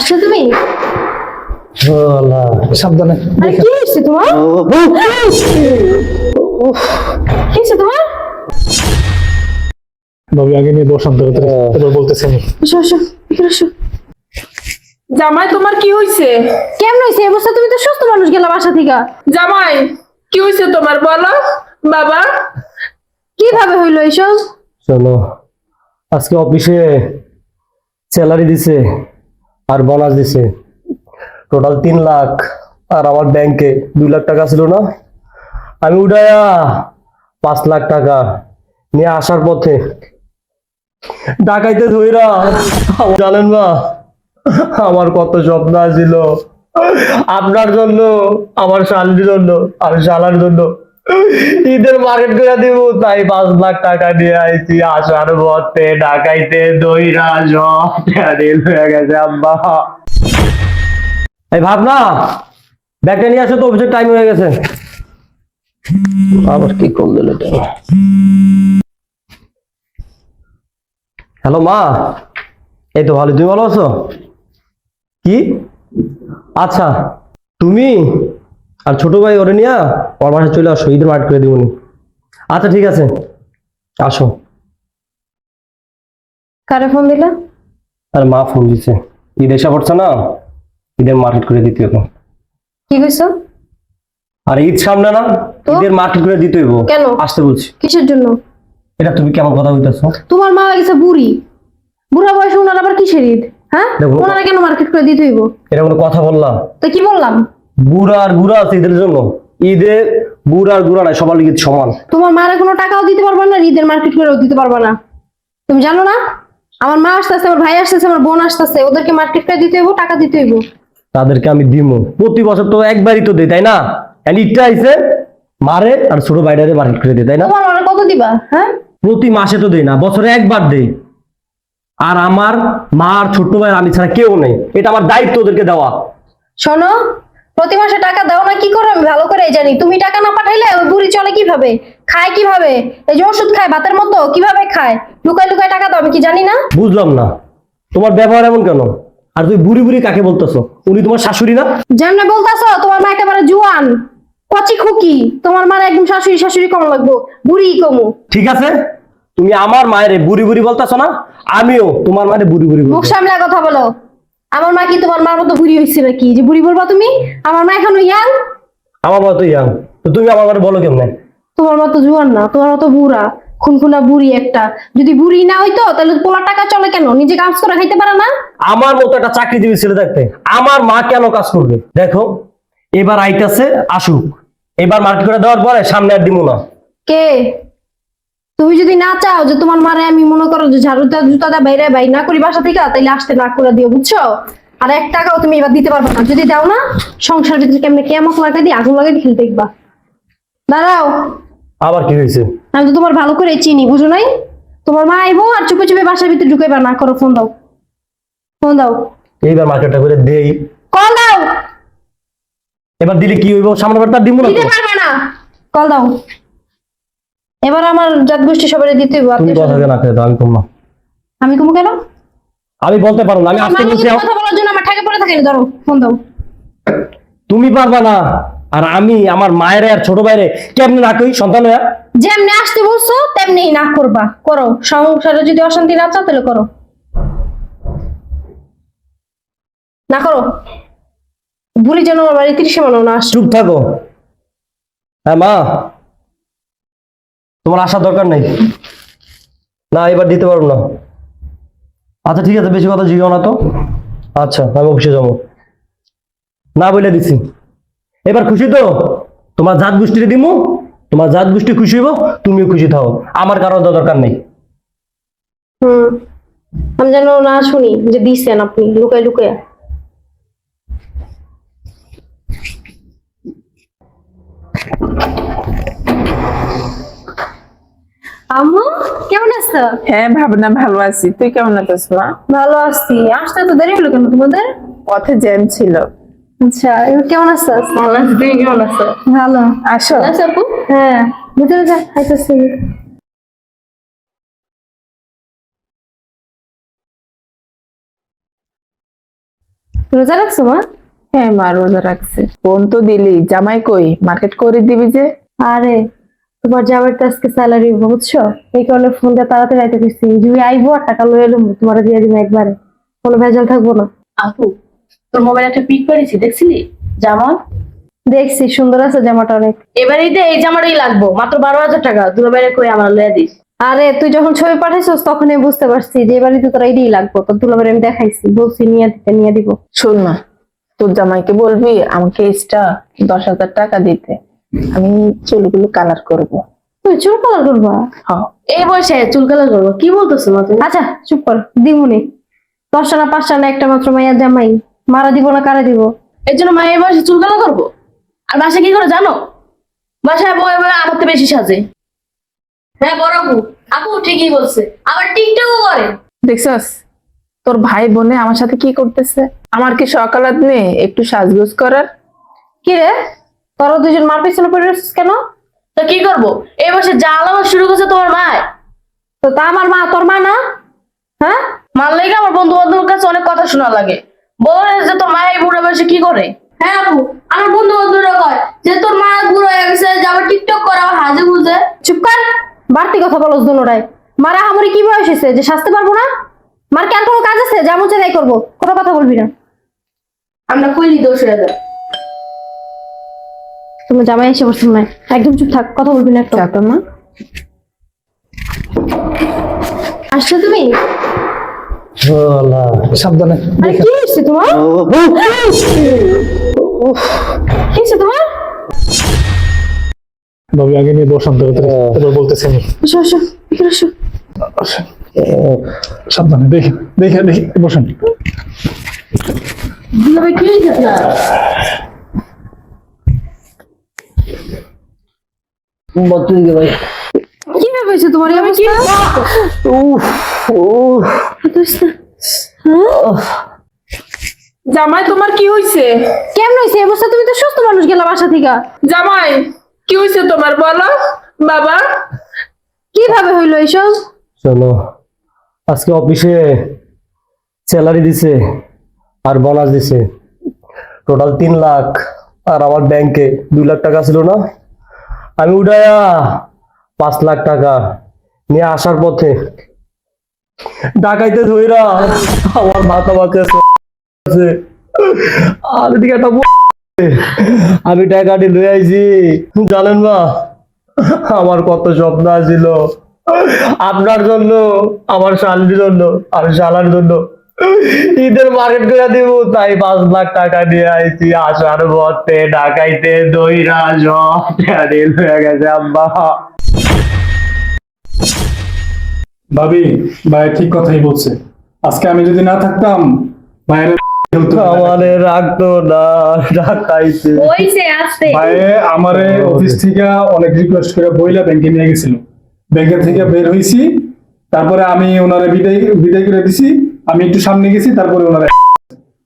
আসছো তুমি? সাবধানে আরে কি হয়েছে তোমার? কি হয়েছে? তোমার? ভাবি আগে নিয়ে বসান তো বলতেছি আমি। জামাই তোমার কি হইছে কেমন হয়েছে? এই অবস্থা তুমি তো সুস্থ মানুষ গেলা বাসা থেকে। জামাই কি হইছে তোমার? বলো বাবা। কীভাবে হইল এইসব? চলো আজকে অফিসে স্যালারি দিছে। আর বোনাস দিছে টোটাল তিন লাখ, আর আমার ব্যাংকে দুই লাখ টাকা ছিল না। আমি উঠায়া পাঁচ লাখ টাকা নিয়ে আসার পথে ডাকাইতে ধইরা জানেন না, আমার কত স্বপ্ন ছিল আপনার জন্য, আমার শালির জন্য আর শালার জন্য ঈদের মার্কেট করে দিব, তাই পাঁচ লাখ টাকা নিয়ে আইছি, আসার পথে ডাকাইতে দইরা রেল হয়ে গেছে, আব্বা। এই ভাবনা, ব্যাগটা নিয়ে আসো তো, অফিসের টাইম হয়ে গেছে। আবার কি করলেন এটা? হ্যালো মা, এই তো ভালো, তুমি ভালো আছো? কি? আচ্ছা তুমি? আর ছোট ভাই ওরে নিয়ে ওর বাসায় চলে আসো ঈদের মার্কেট করে দিবনি আচ্ছা ঠিক আছে। আসো। কারে ফোন দিলা? আর মা ফোন দিচ্ছে ঈদ এসে পড়ছে না ঈদের মার্কেট করে দিতে হবে কি কইছো? আর ঈদ সামনে না ঈদের মার্কেট করে দিতে হইব। কেন? আসতে বলছি। কিসের জন্য? এটা তুমি কেমন কথা বলতেছো? তোমার মা গেছে বুড়ি। বুড়া বয়সে ওনার আবার কিসের ঈদ? হ্যাঁ। ওনারা কেন মার্কেট করে দিতে হইব? এটা কোনো কথা বললাম। তো কি বললাম? আর গুড়া আছে ঈদের জন্য। ঈদে আর গুড়া নাই সবার ঈদ সমান। তোমার মারা কোনো টাকাও দিতে পারবা না ঈদের মার্কেট করেও দিতে পারবা না। তুমি জানো না? আমার মা আসতেছে আমার ভাই আসতেছে আমার বোন আসতেছে ওদেরকে মার্কেট করে দিতে হইব টাকা দিতে হইব। তাদেরকে আমি দিমু প্রতি বছর তো একবারই তো দেই তাই না? ঈদটা আইছে মারে আর ছোট বাইরে মার্কেট করে দিই তাই না? তোমার মারা কত দিবা হ্যাঁ? প্রতি মাসে তো দেই না বছরে একবার দেই। আর আমার মা আর ছোট্ট ভাই আমি ছাড়া কেউ নেই। এটা আমার দায়িত্ব ওদেরকে দেওয়া। শোনো প্রতি মাসে টাকা দাও না কি করে আমি ভালো করে জানি। তুমি টাকা না পাঠাইলে ওই বুড়ি চলে কীভাবে? খায় কীভাবে? এই যে ওষুধ খায় ভাতের মতো কীভাবে খায়? লুকায় লুকায় টাকা দাও আমি কি জানি না? বুঝলাম না। তোমার ব্যবহার এমন কেন? আর তুই বুড়ি বুড়ি কাকে বলতেছো? উনি তোমার শাশুড়ি না? যেমনে বলতাছো তোমার মা একেবারে জুয়ান কচি খুকি। তোমার মার একদম শাশুড়ি শাশুড়ি কম লাগবো বুড়ি কমু। ঠিক আছে? তুমি আমার মায়ের বুড়ি বুড়ি বলতাছো না? আমিও তোমার মায়ের বুড়ি বুড়ি মুখ সামলে কথা বলো। আমার মা কি তোমার মার মতো বুড়ি হয়েছে নাকি? যে বুড়ি বলবা তুমি? আমার মা এখনও ইয়াং আমার মতো ইয়াং তো তুমি আমার ঘরে বলো কেমনে? তোমার মতো জুয়ান না তোমার মতো বুড়া খুনখুনা বুড়ি একটা। যদি বুড়ি না হইতো তাহলে পোলা টাকা চলে কেন? নিজে কাজ করে খাইতে পারে না? আমার মতো একটা চাকরিজীবী ছেলে থাকতে আমার মা কেন কাজ করবে? দেখো এবার আইতাছে আসুক। এবার মার্কেট করে দেওয়ার পরে সামনে আর দিমু না। কে? তুমি যদি না চাও যে তোমার মারে আমি মনে করো যে ঝাড়ুটা জুতাটা বাইরে বাই না করি বাসা থেকে তাইলে আসতে না করে দিও বুঝছ? আর এক টাকাও তুমি এবার দিতে পারবে না। যদি দাও না সংসার ভিতরে কেমনে কেমন লাগাই দিয়ে আগুন লাগাই খেলতে দেখবা। দাঁড়াও। আবার কি হয়েছে? আমি তো তোমার ভালো করে চিনি বুঝো নাই? তোমার মা আইবো আর চুপে চুপে বাসার ভিতরে ঢুকাইবা না করো ফোন দাও। ফোন দাও। এইবার মার্কেটটা করে দেই। কল দাও। এবার দিলে কি হইব? সামনে বার তার দিমু না দিতে। পারবে না। কল দাও। এবার আমার জাত গোষ্ঠী সবাই দিতে হইব তুমি কথা আত্মীয়-স্বজন। না খেয়ে আমি কম না আমি কমু কেন? আমি বলতে পারব না আমি আজকে আমার বলছি কথা বলার জন্য আমার ঠাকে পড়ে থাকে ধরো ফোন দাও। তুমি পারবা না আর আমি আমার মায়ের আর ছোট ভাইরে কেমনে না কই সন্তান হইয়া যেমনি আসতে বলছো তেমনি না করবা। করো সংসারে যদি অশান্তি না চাও তাহলে করো। না করো। বুড়ি যেন আমার বাড়ি তিরিশে মানো না চুপ থাকো। হ্যাঁ মা। তোমার আসার দরকার নেই? না, এবার দিতে পারব না। আচ্ছা ঠিক আছে, বেশি কথা জিগাও না তো। আচ্ছা আমি অফিসে যাব। না বলে দিছি। এবার খুশি তো? তোমার জাত গোষ্ঠীতে দিমু। তোমার জাত গোষ্ঠী খুশি হইব, তুমিও খুশি থাও। আমার কারও দরকার নেই। হুম। আমি যেন না শুনি যে দিচ্ছেন আপনি, লুকায় লুকায়। আম্মু কেমন আছো? হ্যাঁ ভাবনা ভালো আছি। তুই কেমন আছিস মা? ভালো আছি। আসতে তো দেরি হলো কেন তোমাদের? পথে জ্যাম ছিল। আচ্ছা কেমন আছো? ভালো আছি তুমি কেমন আছো? ভালো। আসো। আচ্ছা আপু? হ্যাঁ ভিতরে যা খাইতেছি রোজা রাখছো মা? হ্যাঁ মা রোজা রাখছে। ফোন তো দিলি। জামাই কই? মার্কেট করে দিবি যে? আরে তোমার জামাই তো আজকে স্যালারি বুঝছ? এই কারণে ফোনটা তাড়াতাড়ি আইতে দিচ্ছি যদি আইবো আর টাকা লয়ে এলো তোমার দিয়ে দিবো একবারে। কোনো ভেজাল থাকব না। আপু তোর মোবাইল একটা পিক করেছি দেখছিলি? জামা? দেখছি সুন্দর আছে জামাটা অনেক। এবার ঈদে এই জামাটাই লাগবো। মাত্র বারো হাজার টাকা দুটো বাইরে করে আমার লয়ে দিস। আরে তুই যখন ছবি পাঠাইছিস তখনই বুঝতে পারছি যে এবারই তো তোর এটাই লাগবো। তোর দুলাবের আমি দেখাইছি বলছি নিয়ে দিতে নিয়ে দিব। শোন না তোর জামাইকে বলবি আমাকে এক্সট্রা দশ হাজার টাকা দিতে। আমি চুলগুলো কালার করব। তুই চুল কালার করবা? হ্যাঁ। এই বয়সে চুল কালার করব? কি বলতেছো মা তুমি? আচ্ছা চুপ কর দিবনি দশটা না পাঁচটা না একটা মাত্র মাইয়া জামাই। মারা দিব না কারা দিব? এর জন্য মা এই বয়সে চুল কালার করব? আর বাসায় কি করে জানো? বাসায় বয়ে বয়ে আমার তো বেশি সাজে। হ্যাঁ বড় আপু আপু ঠিকই বলছে। আবার টিকটকও করে। দেখছস তোর ভাই বোনে আমার সাথে কি করতেছে? আমার কি সকালাত নেই? একটু সাজগোজ করার? কি রে? তোরা দুজন মার পিছনে পড়ে রয়েছিস কেন? তো কি করব? এই বয়সে যা আলামত শুরু করছে তোমার মায়। তো তা আমার মা তোর মা না? হ্যাঁ? মার লেগে আমার বন্ধু বান্ধবের কাছে অনেক কথা শোনা লাগে। বলে যে তোর মা এই বুড়ো বয়সে কি করে? হ্যাঁ আপু আমার বন্ধু বান্ধবরা কয় যে তোর মা বুড়ো হয়ে গেছে যে আবার টিকটক করা হাজে বুঝে চুপ কর বাড়তি কথা বলো দুনোটাই মারা হামরি কি বয়স হয়েছে যে সাজতে পারব না? মার কি আর কোনো কাজ আছে? যা তাই করব। কোনো কথা বলবি না। আমরা কইলি দোষ হয়ে যায় তুমি জামাই এসে বসছো না একদম চুপ থাক কথা বলবি না একটা মা আসছো তুমি সাবধানে আরে কি হয়েছে তোমার কি হয়েছে তোমার ভাবি আগে নিয়ে বসান তো এবার বলতেছি আমি আসো আসো এখানে আসো সাবধানে দেখে দেখে দেখে বসেন দুলাভাই কি হয়েছে বত্রিশ ভাই। কি হয়েছে তোমার অবস্থা? উফ উফ। জামাই তোমার কি হয়েছে? কেমন হয়েছে? অবস্থা তুমি তো সুস্থ মানুষ গেলা বাসা থেকে। জামাই কি হয়েছে তোমার? বলো। বাবা? কীভাবে হইল এইসব? চলো আজকে অফিসে স্যালারি দিছে আর বোনাস দিছে। টোটাল তিন লাখ। আর আমার ব্যাংকে দুই লাখ টাকা ছিল না? আমি উঠায়া পাঁচ লাখ টাকা নিয়ে আসার পথে ডাকাইতে ধইরা আমার মাথা বাঁচে আর এদিকে একটা আমি টাকাটি লয়ে আইছি। জানেন না, আমার কত স্বপ্ন ছিল আপনার জন্য, আমার শালির জন্য আর শালার জন্য ঈদের মার্কেট করে দিব তাই পাঁচ লাখ টাকা নিয়ে আইছি আসার পথে ঢাকাইতে দইরা সব হয়ে গেছে আব্বা। ভাবি ভাই ঠিক কথাই বলছে। আজকে আমি যদি না থাকতাম ভাইয়ের আমারে রাখতো না ঢাকাইতে হইছে আসতে ভাই আমারে অফিস থেকে অনেক রিকোয়েস্ট করে বইলা ব্যাংকে নিয়ে গেছিল। ব্যাংকে থেকে বের হইছি তারপরে আমি ওনারে বিদায় বিদায় করে দিছি। আমি একটু সামনে গেছি তারপরে ওনারে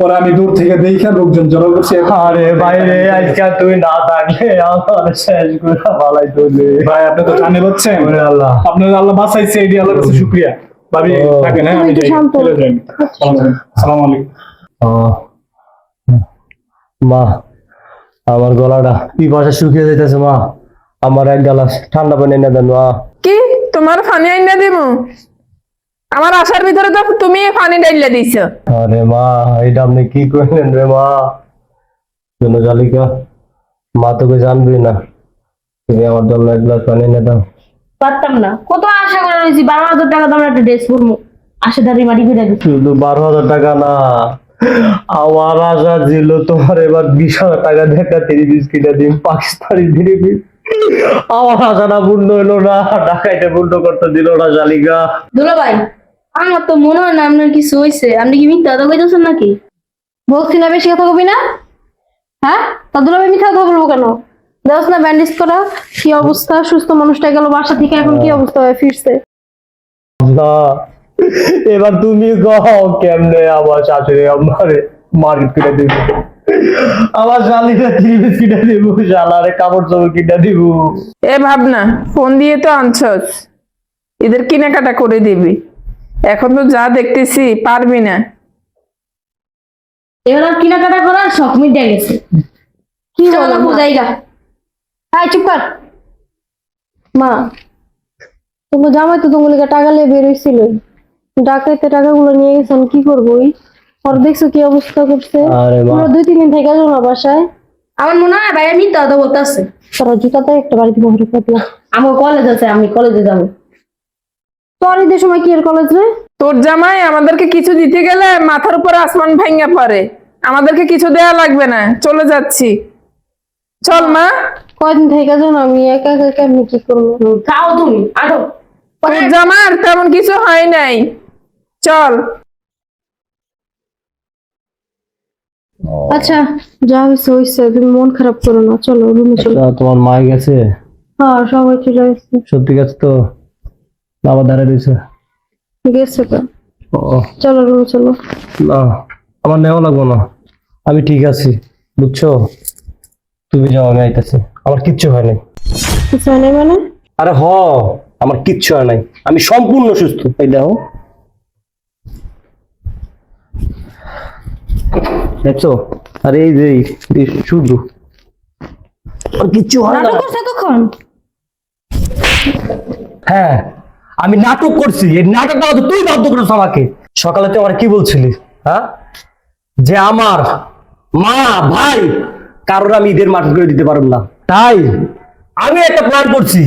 পরে আমি দূর থেকে দেখা লোকজন জড়ো করছি। আরে বাইরে আজকে তুই না থাকলে আমার শেষ করে ভালাই তোলে ভাই আপনি তো জানে ওরে আল্লাহ। আপনার আল্লাহ বাঁচাইছে এটি আল্লাহর কাছে শুক্রিয়া। ভাবি ও। থাকেন হ্যাঁ আমি যাই। শান্ত। চলে যাই। সালাম আলাইকুম। মা আমার গলাটা পিপাসা শুকিয়ে যাইতেছে মা। আমার এক গ্লাস ঠান্ডা পানি এনে দেন মা। কি? তোমার পানি আইনা দিব? আমার আসার ভিতরে তো তুমি পানি ডাইলা দিছ। আরে মা এটা আপনি কি করলেন রে মা? শোনো জালিকা মা তোকে জানবি না। তুমি আমার জন্য এক গ্লাস পানি এনে দাও। পারতাম না। কত আশা করে রয়েছি বারো হাজার টাকা দামের একটা ড্রেস পরবো। আশা দাঁড়ি মাটি করে দিচ্ছি শুধু বারো হাজার টাকা না আমার আশা ছিল তোমার এবার বিশ হাজার টাকা দিয়ে একটা থ্রি পিস কিনে দিন পাকিস্তানি থ্রি পিস আমার আশাটা পূর্ণ হলো না ঢাকাইতে পূর্ণ করতে দিল না জালিকা। দুলাভাই আমার তো মনে হয় না আপনার কিছু হয়েছে আপনি কি মিথ্যা কথা কইতেছেন নাকি? বলছি না বেশি কথা কবি না। হ্যাঁ? তাদের আমি মিথ্যা কথা বলব কেন? দেখছ না ব্যান্ডেজ করা কি অবস্থা? সুস্থ মানুষটা গেল বাসা থেকে এখন কি অবস্থা হয়ে ফিরছে? এবার তুমি কও কেমনে আমার শাশুড়ি আমার মার্কেট কিনে দিব? আমার থ্রি পিস কিনে দিব শালারে কাপড় চোপড় কিনে দিব? এ ভাবনা ফোন দিয়ে তো আনছস। এদের কেনাকাটা করে দিবি। এখন তো যা দেখতেছি পারবি না। এবার আর কেনাকাটা করার শখ মিটে গেছে। কি বলো মা? জায়গা। চুপ কর। মা তোমার জামাই তো তোমার টাকা লিয়ে বেরোইছিল। ডাকাইতে টাকাগুলো নিয়ে গেছে আমি কি করব? ওই ওর দেখছ কি অবস্থা করছে। পুরো দুই তিন দিন থেকে যাও না বাসায়। আমার মনে হয় ভাইয়া মিথ্যা কথা বলতেছে। তোরা জুতাতে একটা বাড়িতে বহরে পাতলা আমার কলেজ আছে আমি কলেজে যাব। তোর ঈদের সময় কি এর কলেজ রে? তোর জামাই আমাদেরকে কিছু দিতে গেলে মাথার উপর আসমান ভাঙ্গা পড়ে। আমাদেরকে কিছু দেয়া লাগবে না চলে যাচ্ছি। চল মা। কয়দিন থেকে যাও না আমি একা একা কেমনি কি করব? খাও তুমি আরও তোর জামার তেমন কিছু হয় নাই। চল। আচ্ছা যা হয়েছে হয়েছে তুমি মন খারাপ করো না চলো রুমে চলো। আচ্ছা, তোমার মা গেছে? হ্যাঁ সবাই চলে আসছে। সত্যি গেছে তো? বাবা দাঁড়িয়ে রয়েছে। গেছে তো। ও চলো রুমে চলো। না আমার নেওয়া লাগবো না। আমি ঠিক আছি বুঝছ? তুমি যাও আমি আইতাছি। আমার কিচ্ছু হয় নাই। কিছু হয় নাই মানে? আরে হ আমার কিচ্ছু হয় নাই। আমি সম্পূর্ণ সুস্থ। এই দেখো। দেখছ? আরে এই যে এই, শুধু। আর কিচ্ছু হয় না। হ্যাঁ। আমি নাটক করছি, এই নাটকটা তো তুই বাধ্য করেছ আমাকে। সকালে তুই আমার কি বলছিলি হ্যাঁ? যে আমার মা, ভাই, কারোর আমি ঈদের মাঠে করে দিতে পারব না। তাই আমি একটা প্ল্যান করছি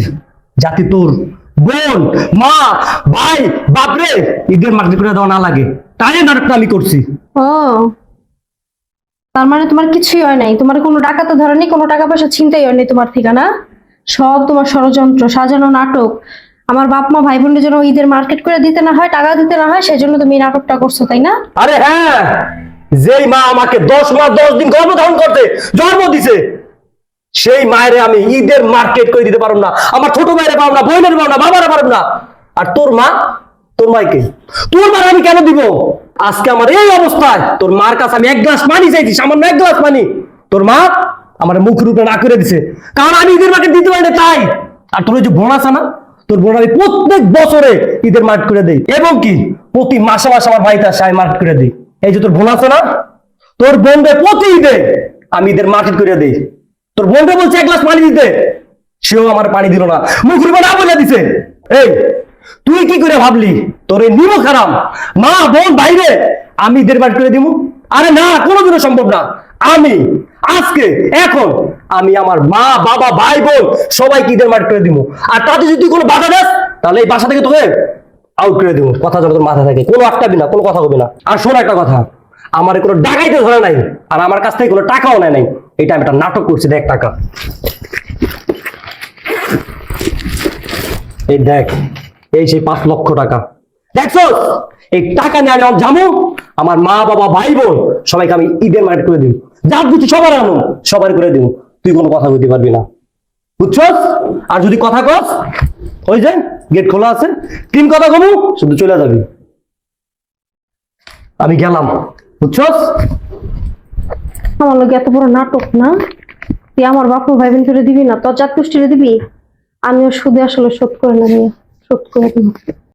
যাতে তোর বোন, মা, ভাই, বাপরে ঈদের মাঠে করে দেওয়া না লাগে। তাই নাটকটা আমি করছি। ও, তার মানে তোমার কিছুই হয় নাই। তোমার কোনো টাকা তো ধরেনি, কোনো টাকা পয়সা ছিনতাই হয়নি তোমার ঠিকানা? সব তোমার ষড়যন্ত্র, সাজানো নাটক আমার বাপ মা ভাই বোনের জন্য ঈদের মার্কেট করে দিতে না হয়, টাকা দিতে না হয় সেই জন্য তুমি নাটকটা করছ, তাই না? আরে হ্যাঁ যেই মা আমাকে দশ মাস, দশ দিন গর্ভধারণ করতে জন্ম দিছে, সেই মায়ের আমি ঈদের মার্কেট করে দিতে পারব না। আমার ছোট মায়ের পারব না, বোনের পারব না, বাবারা পারব না। আর তোর মা, তোর মাইকে তোর মার আমি কেন দিব? আজকে আমার এই অবস্থায়, তোর মার কাছে আমি এক গ্লাস পানি চাইছি, সামান্য এক গ্লাস পানি। তোর মা আমার মুখ রূপে না করে দিছে। কারণ আমি ঈদের মার্কেট দিতে পারি তাই। আর তোর ওই যে বোন না তোর বোন প্রত্যেক বছরে ঈদের মার্কেট করে দেই। এবং কি? প্রতি মাসে মাসে আমার বাড়িতে আসে আমি মার্কেট করে দিই। এই যে তোর বোন আছে না? তোর বোনকে প্রতি ঈদে আমি ঈদের মার্কেট করে দিই। তোর বোনকে বলছে এক গ্লাস পানি দিতে। সেও আমার পানি দিল না। মুখ না বলে দিছে। এই, তুই কি করে ভাবলি? তোর এই নিমো খারাপ মা, বোন, বাইরে। আমি ঈদের মার্কেট করে দিব আরে না, কোনোদিনও সম্ভব না। আমি, আজকে, এখন, আমি আমার মা, বাবা ভাই বোন সবাইকে ঈদের মার্কেট করে দিব। আর তাতে যদি কোনো বাধা দেয় তাহলে এই বাসা থেকে তোকে আউট করে দিব। কথা তোর মাথা থাকে, কোনো আটকাবি না, কোনো কথা হবে না। আর শোন একটা কথা, আমার কোনো ডাকাইতে ধরে নাই, আর আমার কাছ থেকে কোনো টাকাও নেয় নাই। এটা আমি একটা নাটক করছি, দেখ টাকা। এই দেখ, এই সেই পাঁচ লক্ষ টাকা। দেখছ এই টাকা নিয়ে আমি যখন যাব আমার মা, বাবা, ভাই, বোন, সবাইকে আমি ঈদের মার্কেট করে দিব। যার কিছু সবার আনো সবার করে দিব। তুই কোনো কথা বলতে পারবি না। বুঝছস? আর যদি কথা কস, ওই যে গেট খোলা আছে, তিন কথা কমু, শুধু চলে যাবি। আমি গেলাম। বুঝছস? আমার লোক এত বড় নাটক না? তুই আমার বাপ ভাই বোন করে দিবি না? তোর জাত পুষ্টিরে দিবি? আমিও সুদে আসলে শোধ করে নেব, শোধ করে দিব।